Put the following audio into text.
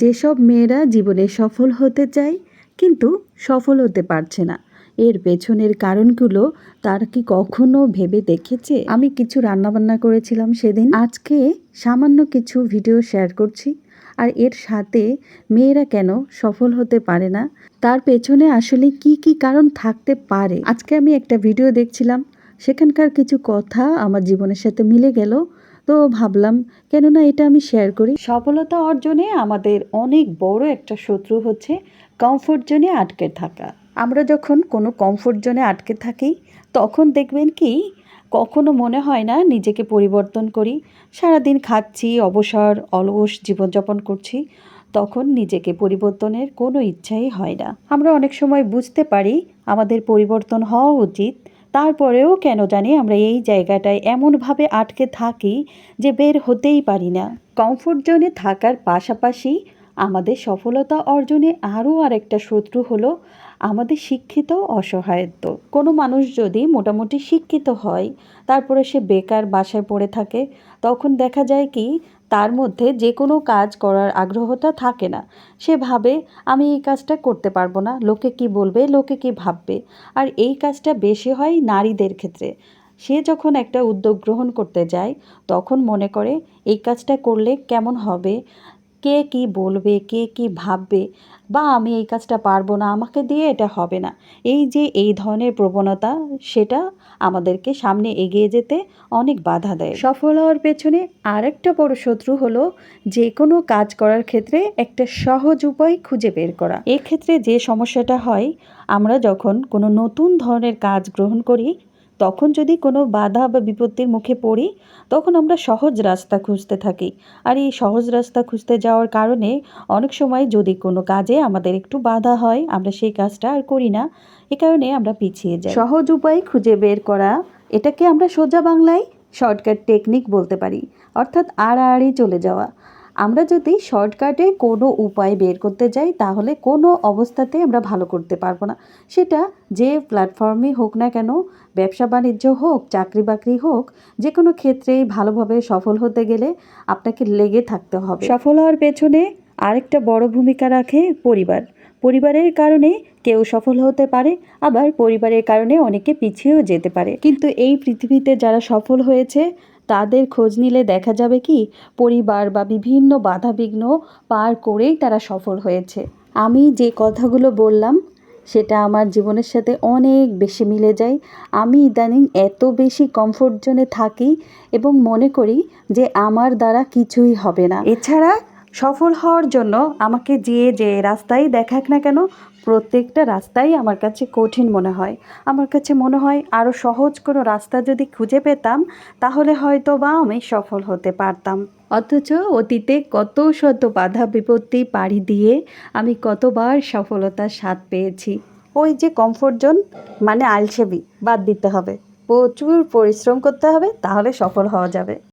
যেসব মেয়েরা জীবনে সফল হতে চায়, কিন্তু সফল হতে পারছে না। এর পেছনের কারণগুলো তার কি কখনো ভেবে দেখেছে? আমি কিছু রান্নাবান্না করেছিলাম সেদিন। আজকে সামান্য কিছু ভিডিও শেয়ার করছি। আর এর সাথে মেয়েরা কেন সফল হতে পারে না? তার পেছনে আসলে কি কি কারণ থাকতে পারে? আজকে আমি একটা ভিডিও দেখছিলাম। সেখানকার কিছু কথা আমার জীবনের সাথে মিলে গেল। তো ভাবলাম, কেননা এটা আমি শেয়ার করি। সফলতা অর্জনে আমাদের অনেক বড় একটা শত্রু হচ্ছে কমফোর্ট জোনে আটকে থাকা। আমরা যখন কোনো কমফোর্ট জোনে আটকে থাকি, তখন দেখবেন কি, কখনো মনে হয় না নিজেকে পরিবর্তন করি। সারাদিন খাচ্ছি, অবসর, অলস জীবনযাপন করছি, তখন নিজেকে পরিবর্তনের কোনো ইচ্ছাই হয় না। আমরা অনেক সময় বুঝতে পারি, আমাদের পরিবর্তন হওয়া উচিত। তারপরেও কেন জানি আমরা এই জায়গাটায় এমনভাবে আটকে থাকি যে বের হতেই পারি না। কমফোর্ট জোনে থাকার পাশাপাশি আমাদের সফলতা অর্জনে আরও আরেকটা শত্রু হলো আমাদের শিক্ষিত অসহায়ত্ব কোনো মানুষ যদি মোটামুটি শিক্ষিত হয়, তারপরে সে বেকার বাসায় পড়ে থাকে, তখন দেখা যায় কি, তার মধ্যে যে কোনো কাজ করার আগ্রহটা থাকে না। সে ভাবে, আমি এই কাজটা করতে পারব না। লোকে কি বলবে? লোকে কি ভাববে? আর এই কাজটা বেশি হয় নারীদের ক্ষেত্রে। সে যখন একটা উদ্যোগ গ্রহণ করতে যায়, তখন মনে করে, এই কাজটা করলে কেমন হবে? কে কি বলবে কে কি ভাববে বা আমি এই কাজটা পারব না আমাকে দিয়ে এটা হবে না। এই যে এই ধরনের প্রবণতা সেটা আমাদেরকে সামনে এগিয়ে যেতে অনেক বাধা দেয়। সফল হওয়ার পেছনে আরেকটা বড় শত্রু হলো যে কোনো কাজ করার ক্ষেত্রে একটা সহজ উপায় খুঁজে বের করা। এক্ষেত্রে যে সমস্যাটা হয় আমরা যখন কোনো নতুন ধরনের কাজ গ্রহণ করি তখন যদি কোনো বাধা বা বিপত্তির মুখে পড়ি, তখন আমরা সহজ রাস্তা খুঁজতে থাকি। আর এই সহজ রাস্তা খুঁজতে যাওয়ার কারণে অনেক সময় যদি কোনো কাজে আমাদের একটু বাধা হয়, আমরা সেই কাজটা আর করি না। এ কারণে আমরা পিছিয়ে যাই। সহজ উপায় খুঁজে বের করা, এটাকে আমরা সোজা বাংলায় শর্টকাট টেকনিক বলতে পারি, অর্থাৎ আড়াআড়ি চলে যাওয়া। আমরা যদি শর্টকাটে কোনো উপায় বের করতে যাই তাহলে কোনো অবস্থাতে আমরা ভালো করতে পারব না। সেটা যে প্ল্যাটফর্মে হোক না কেন ব্যবসা বাণিজ্য হোক চাকরি বাকরি হোক যে কোনো ক্ষেত্রেই ভালোভাবে সফল হতে গেলে আপনাকে লেগে থাকতে হবে। সফল হওয়ার পেছনে আরেকটা বড় ভূমিকা রাখে পরিবার। পরিবারের কারণে কেউ সফল হতে পারে আবার পরিবারের কারণে অনেকে পিছিয়েও যেতে পারে। কিন্তু এই পৃথিবীতে যারা সফল হয়েছে তাদের খোঁজ নিলে দেখা যাবে কি, পরিবার বা বিভিন্ন বাধাবিঘ্ন পার করেই তারা সফল হয়েছে। আমি যে কথাগুলো বললাম, সেটা আমার জীবনের সাথে অনেক বেশি মিলে যায়। আমি ইদানিং এত বেশি কমফোর্ট জোনে থাকি এবং মনে করি যে আমার দ্বারা কিছুই হবে না। এছাড়া সফল হওয়ার জন্য আমাকে যে যে রাস্তাই দেখাক না কেন প্রত্যেকটা রাস্তাই আমার কাছে কঠিন মনে হয়। আমার কাছে মনে হয় আরও সহজ কোনো রাস্তা যদি খুঁজে পেতাম তাহলে হয়তো বা আমি সফল হতে পারতাম। অথচ অতীতে কত শত বাধা বিপত্তি পাড়ি দিয়ে আমি কতবার সফলতার স্বাদ পেয়েছি। ওই যে কমফোর্ট জোন মানে আলসেবি বাদ দিতে হবে। প্রচুর পরিশ্রম করতে হবে তাহলে সফল হওয়া যাবে।